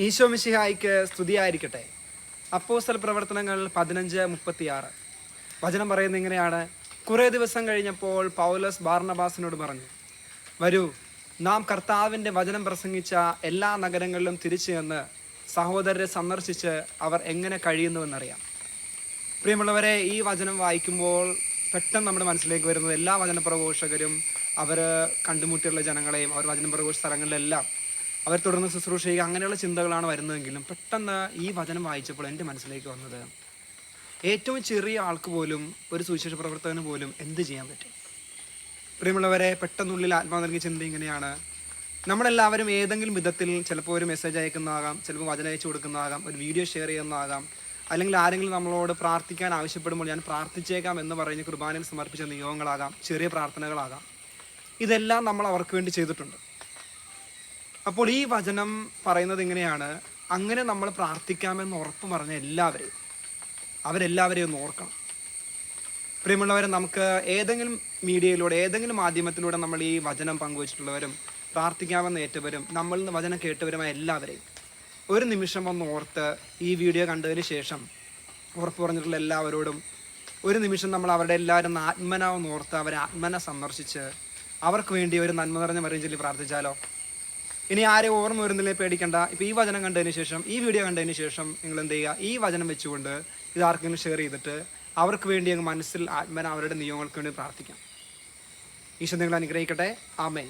ഈശോ മിശിഹായിക്ക് സ്തുതിയായിരിക്കട്ടെ. അപ്പോസ്തല പ്രവർത്തനങ്ങൾ പതിനഞ്ച് മുപ്പത്തിയാറ്. വചനം പറയുന്നത് ഇങ്ങനെയാണ്. കുറേ ദിവസം കഴിഞ്ഞപ്പോൾ പൗലസ് ബാർണബാസിനോട് പറഞ്ഞു വരൂ നാം കർത്താവിന്റെ വചനം പ്രസംഗിച്ച എല്ലാ നഗരങ്ങളിലും തിരിച്ചു ചെന്ന് സഹോദരരെ സന്ദർശിച്ച് അവർ എങ്ങനെ കഴിയുന്നുവെന്നറിയാം. പ്രിയമുള്ളവരെ ഈ വചനം വായിക്കുമ്പോൾ പെട്ടെന്ന് നമ്മുടെ മനസ്സിലേക്ക് വരുന്നത് എല്ലാ വചന പ്രഘോഷകരും അവർ കണ്ടുമുട്ടിയുള്ള ജനങ്ങളെയും അവർ വചനപ്രഘോഷ സ്ഥലങ്ങളിലെല്ലാം അവർ തുടർന്ന് ശുശ്രൂഷ ചെയ്യുക അങ്ങനെയുള്ള ചിന്തകളാണ് വരുന്നതെങ്കിലും പെട്ടെന്ന് ഈ വചനം വായിച്ചപ്പോൾ എന്റെ മനസ്സിലേക്ക് വന്നത് ഏറ്റവും ചെറിയ ആൾക്ക് പോലും ഒരു സുവിശേഷ പ്രവർത്തകന് പോലും എന്ത് ചെയ്യാൻ പറ്റും? പ്രിയമുള്ളവരെ പെട്ടെന്നുള്ളിൽ ആത്മാവ് നൽകിയ ചിന്ത ഇങ്ങനെയാണ്. നമ്മളെല്ലാവരും ഏതെങ്കിലും വിധത്തിൽ ചിലപ്പോൾ ഒരു മെസ്സേജ് അയക്കുന്നതാകാം ചിലപ്പോൾ വചനം അയച്ചു കൊടുക്കുന്നതാകാം ഒരു വീഡിയോ ഷെയർ ചെയ്യുന്നതാകാം അല്ലെങ്കിൽ ആരെങ്കിലും നമ്മളോട് പ്രാർത്ഥിക്കാൻ ആവശ്യപ്പെടുമ്പോൾ ഞാൻ പ്രാർത്ഥിച്ചേക്കാം എന്ന് പറഞ്ഞ് കുർബാനയിൽ സമർപ്പിച്ച നിയോഗങ്ങളാകാം ചെറിയ പ്രാർത്ഥനകളാകാം. ഇതെല്ലാം നമ്മൾ അവർക്ക് വേണ്ടി ചെയ്തിട്ടുണ്ട്. അപ്പോൾ ഈ വചനം പറയുന്നത് ഇങ്ങനെയാണ്. അങ്ങനെ നമ്മൾ പ്രാർത്ഥിക്കാമെന്ന് ഉറപ്പ് പറഞ്ഞ എല്ലാവരെയും. അവരെല്ലാവരെയും ഒന്ന് ഓർക്കണം. പ്രിയമുള്ളവരെ നമുക്ക് ഏതെങ്കിലും മീഡിയയിലൂടെ ഏതെങ്കിലും മാധ്യമത്തിലൂടെ നമ്മൾ ഈ വചനം പങ്കുവച്ചിട്ടുള്ളവരും പ്രാർത്ഥിക്കാമെന്ന് ഏറ്റവരും നമ്മളിൽ നിന്ന് വചനം കേട്ടവരുമായ എല്ലാവരെയും ഒരു നിമിഷം ഒന്ന് ഓർത്ത് ഈ വീഡിയോ കണ്ടതിന് ശേഷം ഉറപ്പ് പറഞ്ഞിട്ടുള്ള എല്ലാവരോടും ഒരു നിമിഷം നമ്മൾ അവരുടെ എല്ലാവരും ആത്മനാവെന്ന് ഓർത്ത് അവരെ ആത്മന സന്ദർശിച്ച് അവർക്ക് വേണ്ടി ഒരു നന്മ നിറഞ്ഞ മറിയും ചൊല്ലി പ്രാർത്ഥിച്ചാലോ? ഇനി ആരെ ഓർമ്മ വരുന്നില്ലേ പേടിക്കണ്ട. ഇപ്പൊ ഈ വചനം കണ്ടതിന് ശേഷം ഈ വീഡിയോ കണ്ടതിന് ശേഷം നിങ്ങൾ എന്ത് ചെയ്യുക? ഈ വചനം വെച്ചുകൊണ്ട് ഇത് ആർക്കെങ്കിലും ഷെയർ ചെയ്തിട്ട് അവർക്ക് വേണ്ടി അങ്ങ് മനസ്സിൽ ആത്മന അവരുടെ നിയമങ്ങൾക്ക് വേണ്ടി പ്രാർത്ഥിക്കാം. ഈശോ നിങ്ങൾ അനുഗ്രഹിക്കട്ടെ. ആമേൻ.